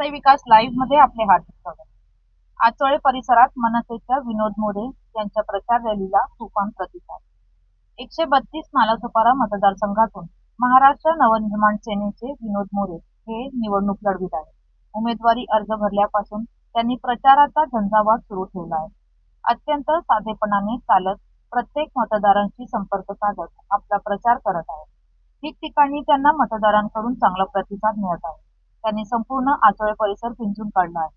वसई विकास लाईव्हमध्ये आपले हार्दिक स्वागत आचोळे परिसरात मनसेच्या विनोद मोरे यांच्या प्रचार रॅलीला तुफान प्रतिसाद. एकशे बत्तीस नालासोपारा मतदारसंघातून महाराष्ट्र नवनिर्माण सेनेचे विनोद मोरे हे निवडणूक लढवित आहेत. उमेदवारी अर्ज भरल्यापासून त्यांनी प्रचाराचा झंझावात सुरू ठेवला आहे. अत्यंत साधेपणाने चालत प्रत्येक मतदारांशी संपर्क साधत आपला प्रचार करत आहेत. ठिकठिकाणी त्यांना मतदारांकडून चांगला प्रतिसाद मिळत आहे. त्यांनी संपूर्ण आचोळे परिसर पिंजून काढला आहे.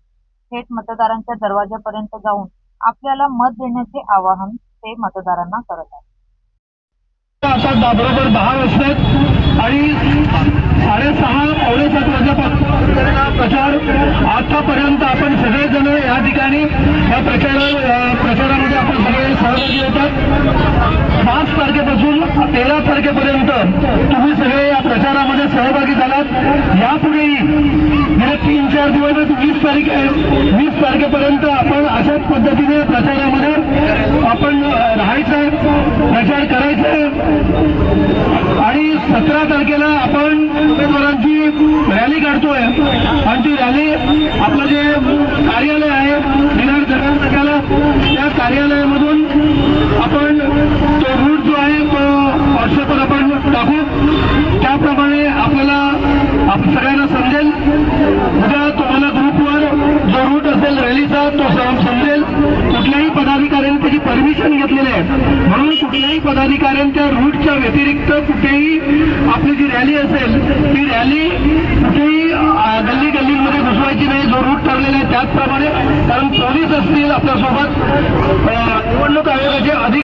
थेट मतदारांच्या दरवाजापर्यंत जाऊन आपल्याला मत देण्याचे आवाहन ते मतदारांना करत आहेत. आता बरोबर दहा वाजतात आणि साडेसहा पावणे सात वाजल्यापासून प्रचार आतापर्यंत आपण सगळेजण या ठिकाणी या प्रचार प्रचारामध्ये आपण सगळे सहभागी होतात. पाच तारखेपासून तेरा तारखेपर्यंत तुम्ही सगळे या प्रचारामध्ये सहभागी झालात. यापुढेही गेले तीन चार दिवस वीस तारीख आहे वीस तारखेपर्यंत आपण अशाच पद्धतीने प्रचारामध्ये आपण राहायचंय राहायचं प्रचार करायचा आणि सतरा तारखेला आपण उमेदवारांची रॅली काढतोय. आणि ती रॅली आपलं जे कार्यालय आहे विराट जगन्नाथाला त्या कार्यालयामधून आपण तो रूट जो आहे व्हॉट्सअपवर आपण टाकू. त्याप्रमाणे त्याची घेतलेले आहेत म्हणून कुठल्याही पदाधिकाऱ्यांच्या रूटच्या व्यतिरिक्त कुठेही आपली जी रॅली असेल ती रॅली कुठेही गल्ली गल्लीमध्ये घुसवायची नाही जो रूट ठरलेला आहे त्याचप्रमाणे कारण पोलीस असतील आपल्यासोबत निवडणूक आयोगाचे अधिक